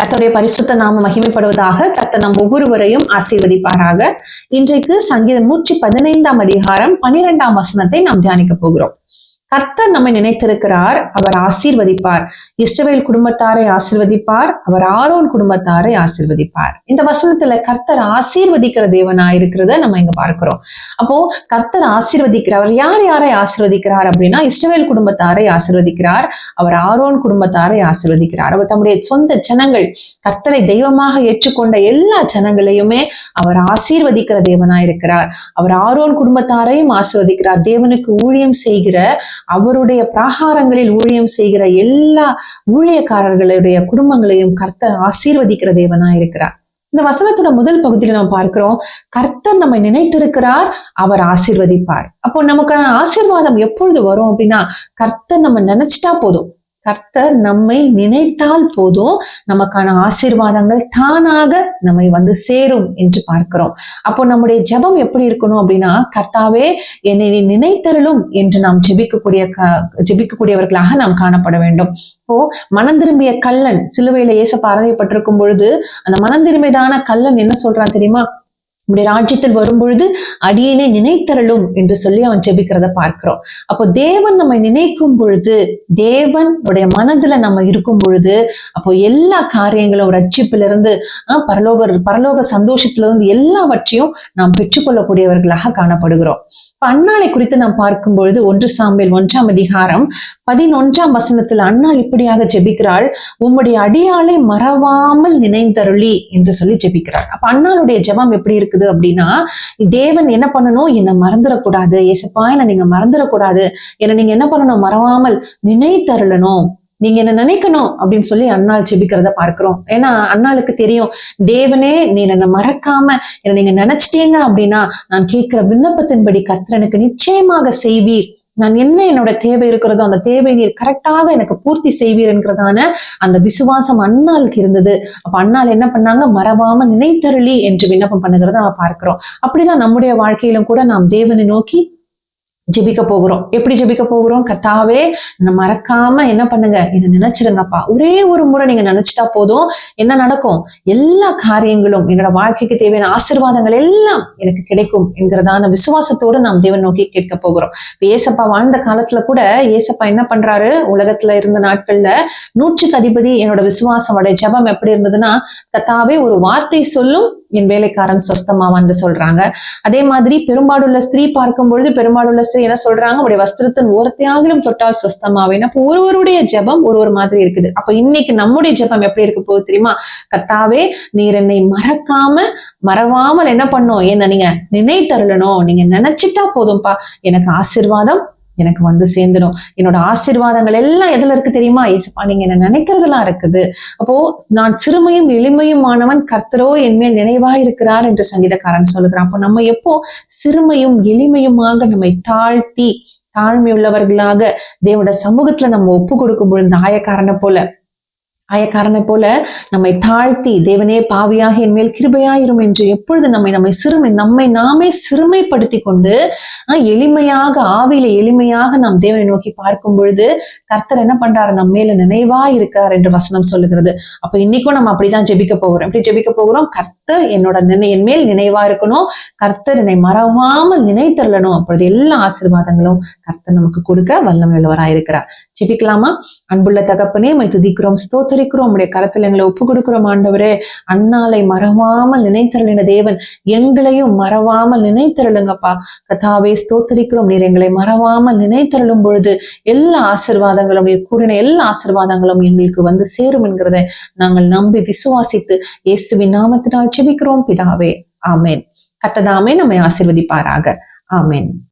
கர்த்தருடைய பரிசுத்த நாம மகிமைப்படுவதாக கத்த நம் ஒவ்வொருவரையும் ஆசீர்வதிப்பாராக. இன்றைக்கு சங்கீதம் நூற்றி பதினைந்தாம் அதிகாரம் பனிரெண்டாம் வசனத்தை நாம் தியானிக்க போகிறோம். கர்த்தர் நம்மை நினைத்திருக்கிறார் அவர் ஆசீர்வதிப்பார். இஸ்ரவேல் குடும்பத்தாரை ஆசிர்வதிப்பார் அவர் ஆரோன் குடும்பத்தாரை ஆசிர்வதிப்பார். இந்த வசனத்துல கர்த்தர் ஆசீர்வதிக்கிற தேவனா இருக்கிறத நம்ம இங்க பார்க்கிறோம். அப்போ கர்த்தர் ஆசீர்வதிக்கிறார் அவர் யார் யாரை ஆசிர்வதிக்கிறார் அப்படின்னா இஸ்ரவேல் குடும்பத்தாரை ஆசிர்வதிக்கிறார் அவர் ஆரோன் குடும்பத்தாரை ஆசிர்வதிக்கிறார். அவர் தம்முடைய சொந்த ஜனங்கள் கர்த்தரை தெய்வமாக ஏற்றுக்கொண்ட எல்லா ஜனங்களையுமே அவர் ஆசீர்வதிக்கிற தேவனா இருக்கிறார் அவர் ஆரோன் குடும்பத்தாரையும் ஆசிர்வதிக்கிறார். தேவனுக்கு ஊழியம் செய்கிற அவருடைய பிராகாரங்களில் ஊழியம் செய்கிற எல்லா ஊழியக்காரர்களுடைய குடும்பங்களையும் கர்த்தர் ஆசீர்வதிக்கிற தேவனா இருக்கிறார். இந்த வசனத்தோட முதல் பகுதியில நம்ம பார்க்கிறோம் கர்த்தர் நம்மை நினைத்திருக்கிறார் அவர் ஆசீர்வதிப்பார். அப்போ நமக்கான ஆசீர்வாதம் எப்பொழுது வரும் அப்படின்னா கர்த்தர் நம்ம நினைச்சிட்டா போதும். கர்த்தர் நம்மை நினைத்தால் போதும் நமக்கான ஆசீர்வாதங்கள் தானாக நம்மை வந்து சேரும் என்று பார்க்கிறோம். அப்போ நம்முடைய ஜெபம் எப்படி இருக்கணும் அப்படின்னா கர்த்தாவே என்னை நினைத்தருளும் என்று நாம் ஜெபிக்கக்கூடிய க- ஜெபிக்கக்கூடியவர்களாக நாம் காணப்பட வேண்டும். இப்போ மனம் திரும்பிய கல்லன் சிலுவையில ஏச பாரதிப்பட்டிருக்கும் பொழுது அந்த மனம் திரும்பியதான கல்லன் என்ன சொல்றான் தெரியுமா? உடைய ராஜ்யத்தில் வரும்பொழுது அடியேனை நினைத்தரலும் என்று சொல்லி அவன் ஜெபிக்கிறத பார்க்கிறோம். அப்போ தேவன் நம்மை நினைக்கும் பொழுது தேவன் உடைய மனதுல நம்ம இருக்கும் பொழுது அப்போ எல்லா காரியங்களும் ரட்சிப்பிலிருந்து பரலோக பரலோக சந்தோஷத்திலிருந்து எல்லாவற்றையும் நாம் பெற்றுக்கொள்ளக்கூடியவர்களாக காணப்படுகிறோம். இப்ப அன்னாளை குறித்து நாம் பார்க்கும் பொழுது ஒன்று சாம்பில் ஒன்றாம் அதிகாரம் பதினொன்றாம் வசனத்தில் அன்னாள் இப்படியாக ஜெபிக்கிறாள் உம்முடைய அடியாளை மறவாமல் நினைந்தருளி என்று சொல்லி ஜெபிக்கிறாள் அப்ப அன்னாளுடைய ஜெபம் எப்படி இருக்குது? அப்படின்னா தேவன் என்ன பண்ணணும்? என்னை மறந்துடக்கூடாது. ஏசப்பா என்னை நீங்க மறந்துடக்கூடாது. என்னை நீங்க என்ன பண்ணணும்? மறவாமல் நினைத்தருளணும். நீங்க என்ன நினைக்கணும் அப்படின்னு சொல்லி அண்ணாள் ஜெபிக்கிறத பார்க்கிறோம். ஏன்னா அண்ணாளுக்கு தெரியும் தேவனே நீ என்ன மறக்காம என்னை நீங்க நினைச்சிட்டீங்க அப்படின்னா நான் கேட்கிற விண்ணப்பத்தின்படி கர்த்தர் நிச்சயமாக செய்வீர். நான் என்ன என்னோட தேவை இருக்கிறதோ அந்த தேவை நீர் கரெக்டாக எனக்கு பூர்த்தி செய்வீர் என்கிறதான அந்த விசுவாசம் அண்ணாளுக்கு இருந்தது. அப்ப அண்ணாள் என்ன பண்ணாங்க? மறவாம நினைத்தருளி என்று விண்ணப்பம் பண்ணுகிறத நம்ம பார்க்கிறோம். அப்படிதான் நம்முடைய வாழ்க்கையிலும் கூட நாம் தேவனை நோக்கி ஜெபிக்க போகிறோம். எப்படி ஜெபிக்க போகிறோம்? கர்த்தாவே மறக்காம என்ன பண்ணுங்க? இதை நினைச்சிருங்கப்பா. ஒரே ஒரு முறை நீங்க நினைச்சிட்டா போதும். என்ன நடக்கும்? எல்லா காரியங்களும் என்னோட வாழ்க்கைக்கு தேவையான ஆசீர்வாதங்கள் எல்லாம் எனக்கு கிடைக்கும் என்கிறதான விசுவாசத்தோடு நாம் தேவன் நோக்கி கேட்க போகிறோம். ஏசப்பா வாழ்ந்த காலத்துல கூட ஏசப்பா என்ன பண்றாரு? உலகத்துல இருந்த நாட்கள்ல நூற்றுக்கு அதிபதி என்னோட விசுவாசம் ஜபம் ஜெபம் எப்படி இருந்ததுன்னா கத்தாவே ஒரு வார்த்தை சொல்லும் என் வேலைக்காரன் சொஸ்தமாவான்னு சொல்றாங்க. அதே மாதிரி பெரும்பாடுள்ள ஸ்திரீ பார்க்கும் பொழுது பெரும்பாடுள்ள ஸ்திரீ என்ன சொல்றாங்க? உடைய வஸ்திரத்தின் ஓரத்தையாகிலும் தொட்டால் சொஸ்தமாவேன் அப்போ ஒருவருடைய ஜெபம் ஒரு ஒரு மாதிரி இருக்குது. அப்ப இன்னைக்கு நம்முடைய ஜெபம் எப்படி இருக்க போகுது தெரியுமா? கத்தாவே நீர் என்னை மறக்காம மறவாமல் என்ன பண்ணும்? என்ன நீங்க நினைத்தருளணும். நீங்க நினைச்சிட்டா போதும்பா. எனக்கு ஆசீர்வாதம் எனக்கு வந்து சேர்ந்துடும் என்னோட ஆசீர்வாதங்கள் எல்லாம் எதுல இருக்கு தெரியுமா? ஏசப்பா நீங்க என்ன நினைக்கிறதுலாம் இருக்குது. அப்போ நான் சிறுமையும் எளிமையுமானவன் கர்த்தரோ என்மேல் நினைவா இருக்கிறார் என்று சங்கீதக்காரன் சொல்லுகிறான். அப்போ நம்ம எப்போ சிறுமையும் எளிமையுமாக நம்மை தாழ்த்தி தாழ்மை உள்ளவர்களாக தேவோட சமூகத்துல நம்ம ஒப்பு கொடுக்கும் பொழுது ஆயக்காரனை போல ஆயக்காரனை போல நம்மை தாழ்த்தி தேவனே பாவியாக என் மேல் கிருபையாயிரும் என்று எப்பொழுது நம்மை நம்மை சிறுமை நம்மை நாமே சிறுமைப்படுத்தி கொண்டு ஆஹ், எளிமையாக ஆவியில எளிமையாக நாம் தேவனை நோக்கி பார்க்கும் பொழுது கர்த்தர் என்ன பண்றாரு? நம்ம மேல நினைவா இருக்கார் என்று வசனம் சொல்லுகிறது. அப்ப இன்னைக்கும் நம்ம அப்படிதான் ஜெபிக்க போகிறோம். எப்படி ஜெபிக்க போகிறோம்? கர்த்தர் என்னோட நினை என் மேல் நினைவா இருக்கணும். கர்த்தர் என்னை மறவாமல் நினைத்தரலனும் அப்பொழுது எல்லா ஆசீர்வாதங்களும் கர்த்தர் நமக்கு கொடுக்க வல்லமையுள்ளவராயிருக்கிறார். ஜெபிக்கலாமா? அன்புள்ள தகப்பனே மை துதிக்கிறோம் ஸ்தோத்தரிக்கிறோம் உடைய கரத்தில் எங்களை ஒப்பு கொடுக்கிறோம் ஆண்டவரே. அன்னாலை மறவாமல் நினைத்தருளின தேவன் எங்களையும் மறவாமல் நினைத்தருளுங்கப்பா. கதாவே ஸ்தோத்தரிக்கிறோம். நீர் எங்களை மறவாமல் நினைத்தருளும் பொழுது எல்லா ஆசிர்வாதங்களும் நீர் கூறின எல்லா ஆசிர்வாதங்களும் எங்களுக்கு வந்து சேரும் என்கிறத நாங்கள் நம்பி விசுவாசித்து இயேசுவின் நாமத்தினால் ஜெபிக்கிறோம். பிதாவே ஆமேன். கத்ததாமே நம்மை ஆசிர்வதிப்பாராக. ஆமேன்.